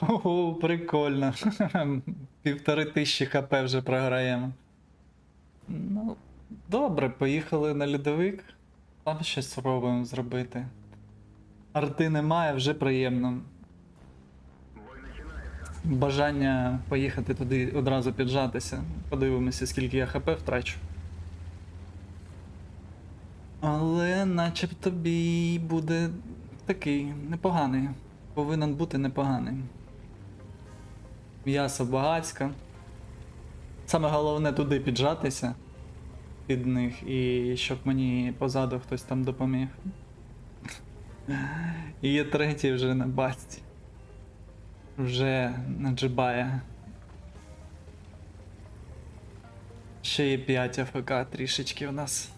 Ого, прикольно. Півтори тисячі хп вже програємо. Ну, добре, поїхали на льодовик. Там щось спробуємо зробити. Арти немає, вже приємно. Бажання поїхати туди одразу піджатися. Подивимося, скільки я хп втрачу. Але начебто бій буде такий непоганий. Повинен бути непоганий. М'ясо багацька. Саме головне туди піджатися під них і щоб мені позаду хтось там допоміг. І є третій вже на басті. Вже наджибає. Ще є 5 АФК трішечки у нас.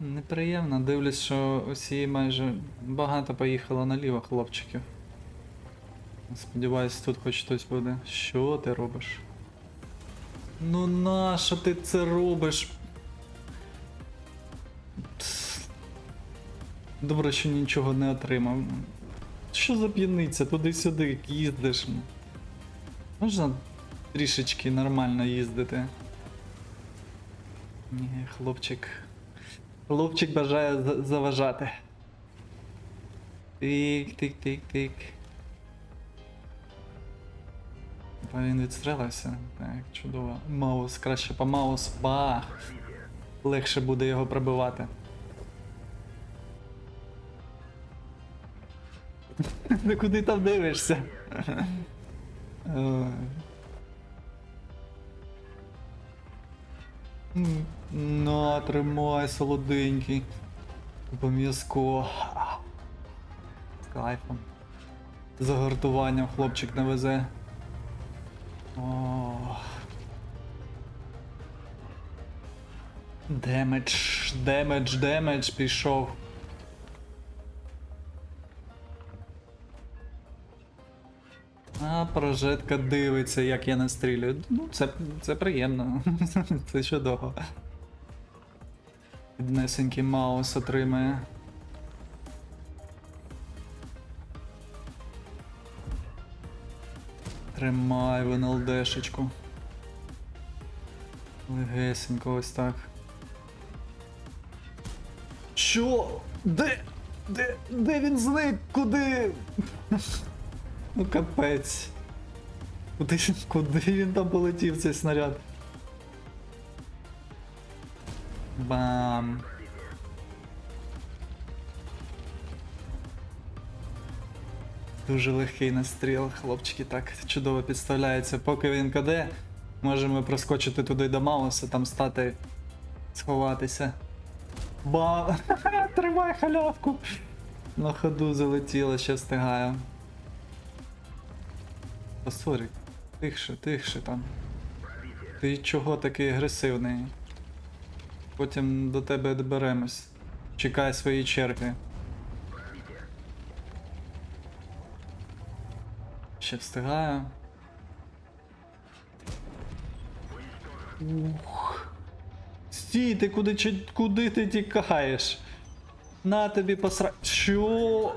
Неприємно, дивлюсь, що усі майже багато поїхало наліво хлопчиків. Сподіваюсь, тут хоч хтось буде. Що ти робиш? Ну нащо ти це робиш? Пс. Добре, що нічого не отримав. Що за п'яниця? Туди-сюди їздиш. Можна трішечки нормально їздити. Ні, хлопчик. Хлопчик бажає за- заважати. Тик, Та він відстрелився. Так, чудово. Маус, краще по маус. Бах! Легше буде його пробивати. Ну куди там дивишся? Ой. На, тримай, солоденький. Обов'язково. З кайфом. Загортуванням хлопчик не везе. О. Демедж, демедж, демедж пішов. А прожетка дивиться, як я настрілюю. Ну, це, це приємно. це чудово. Піднесенький маус отримає. Тримай в НЛДшечку. Легесенько ось так. Що? Де? Де? Де він зник? Куди? Ну капець. Куди, куди він там полетів цей снаряд? Бам. Дуже легкий настріл, хлопчики так чудово підставляються. Поки він каде, можемо проскочити туди до Мауса, там стати, сховатися. Ба! Тримай халявку! На ходу залетіло, ще встигаю. Та сорі, тихше, тихше там. Ти чого такий агресивний? Потім до тебе доберемось. Чекай свої черги. Ще встигаю. Ух. Стій, ти куди, куди ти тікаєш? На тобі посра... Що?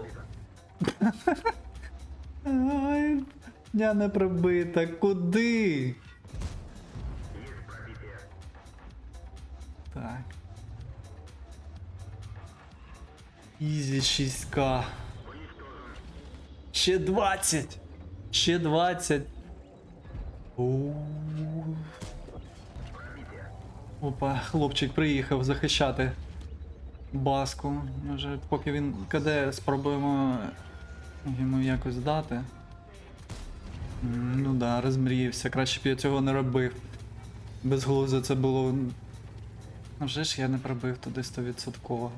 Ай, я не пробита. Куди? Так. Ізі 6К. Ще 20. Ще 20. У. Опа, хлопчик приїхав захищати баску. Може, поки він каде, спробуємо йому якось дати. Ну да, розмріявся. Краще б я цього не робив. Безглуздо це було. А вже ж я не пробив туди 100%.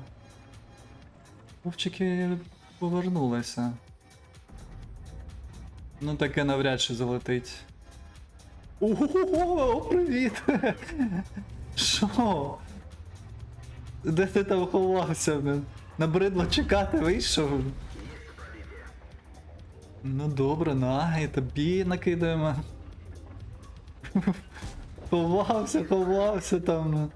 Хлопчики повернулися. Ну таке навряд чи залетить. Ого, привіт! Що? Де ти там ховався? Набридло чекати, вийшов. Ну добре, на, і тобі накидаємо. Ховався, ховався там. ну.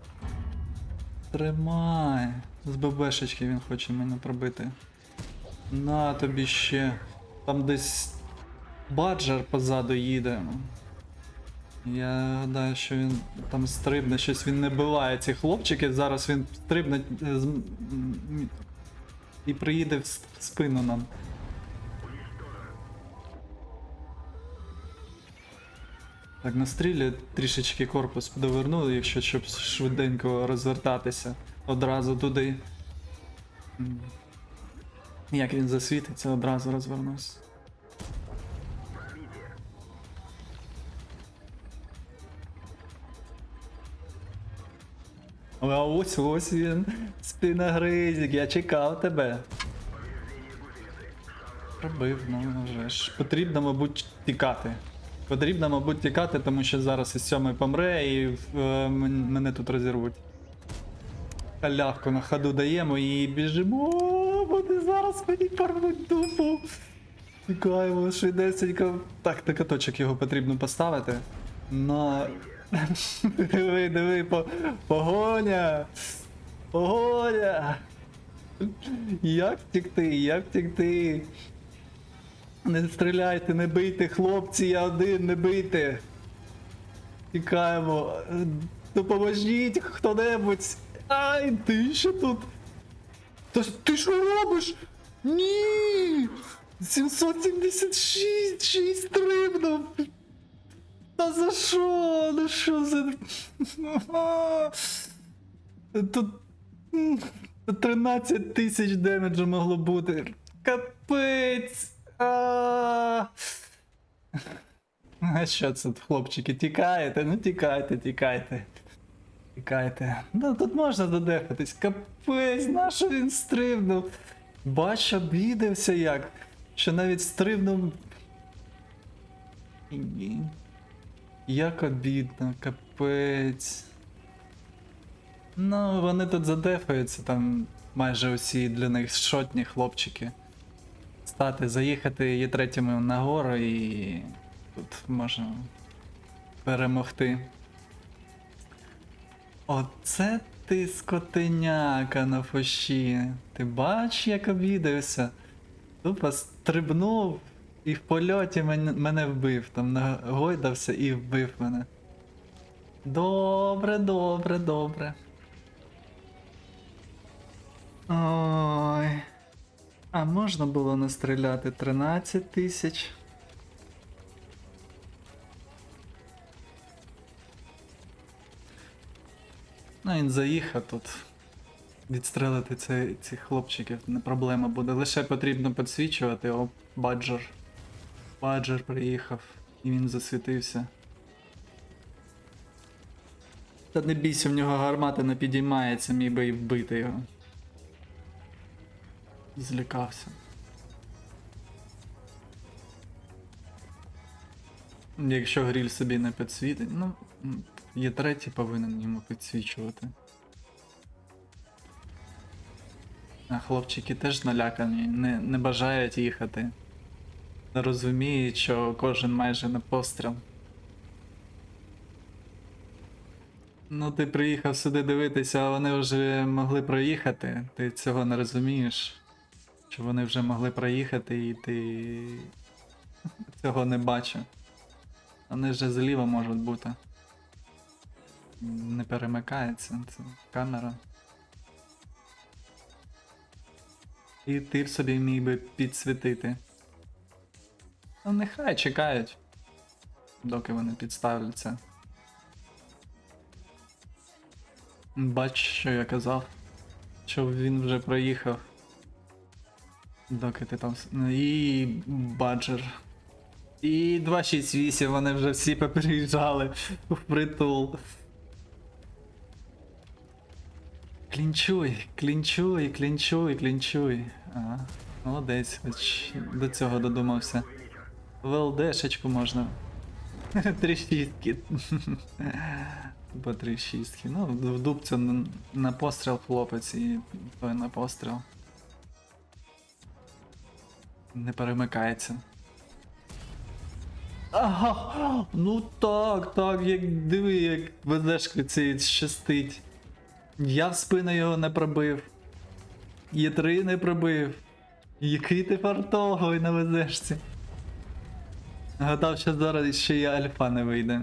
Тримай. З ББшечки він хоче мене пробити. На тобі ще. Там десь Баджер позаду їде. Я гадаю, що він там стрибне, щось він не биває ці хлопчики. Зараз він стрибне е, і приїде в спину нам. Так, на стрілі трішечки корпус довернули, якщо щоб швиденько розвертатися одразу туди. Як він засвітиться, одразу розвернусь. Ось ось він, спиногризик, я чекав тебе. Пробив, ну вже ж. Потрібно, мабуть, тікати. Потрібно, мабуть, тікати, тому що зараз із сьомий помре і е, мене тут розірвуть. Халявку на ходу даємо і біжимо. Вони зараз мені порвуть дупу. Тікаємо швидесенько. Так, на каточок його потрібно поставити. На. Диви, диви, по... погоня! Погоня! Як втекти, як втекти? Не стріляйте, не бийте, хлопці, я один, не бийте. Тікаємо. Допоможіть хто-небудь. Ай, ти що тут? Та ти що робиш? Ні! 776 6 стрибнув. Та за що? Ну що за. Тут 13 тисяч демеджу могло бути. Капець. А що це, хлопчики, тікаєте? Ну тікайте, тікайте. Тікайте. Ну тут можна додефатись. Капець, на що він стрибнув? Бач, обідався як. Що навіть стрибнув. Як обідно, капець. Ну, вони тут задефаються, там майже усі для них шотні хлопчики. Стати, заїхати є третіми нагору і тут можна перемогти. Оце ти скотиняка на фоші. Ти бач, як обідався. Тупо стрибнув і в польоті мене, мене вбив. Там нагойдався і вбив мене. Добре, добре, добре. Ой. А можна було настріляти 13 тисяч. Ну, він заїхав тут. Відстрелити цих хлопчиків не проблема буде. Лише потрібно підсвічувати. О, баджер. Баджер приїхав. І він засвітився. Та не бійся, в нього гармата не підіймається, міг би і вбити його. Злякався. Якщо гріль собі не підсвітить, ну, є третій повинен йому підсвічувати. А хлопчики теж налякані, не, не бажають їхати. Не розуміють, що кожен майже на постріл. Ну, ти приїхав сюди дивитися, а вони вже могли проїхати. Ти цього не розумієш. Що вони вже могли проїхати і ти цього не бачив. Вони вже зліва можуть бути. Не перемикається, це камера. І ти б собі міг би підсвітити. Ну нехай чекають, доки вони підставляться. Бач, що я казав. Що він вже проїхав. Доки ти там. Ну, І баджер. І 268, вони вже всі попереїжджали в притул. Клінчуй, клінчуй, клінчуй, клінчуй. А, молодець, хоч до цього додумався. ВЛДшечку можна. Три шістки. По три шістки. Ну, в дубцю на, постріл хлопець і той на постріл. Не перемикається. Ага, ну так, так, як диви, як ведешка цей щастить. Я в спину його не пробив. Є3 не пробив. Який ти фартовий на ведешці. Гадав, що зараз ще і альфа не вийде.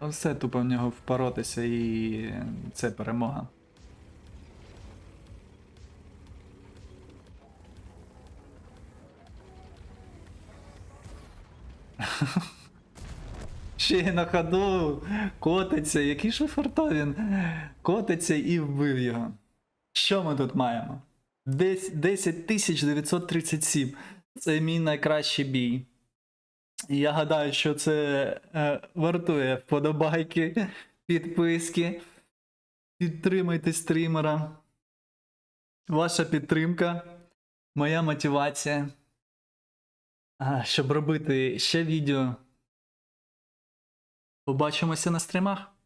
Ну, Все тупо в нього впоротися і це перемога. Ще й на ходу котиться, який ж ви фартовін. Котиться і вбив його. Що ми тут маємо? Десь 10937. Це мій найкращий бій. І я гадаю, що це е, вартує вподобайки, підписки. Підтримайте стрімера. Ваша підтримка, моя мотивація. Щоб робити ще відео. Побачимося на стрімах.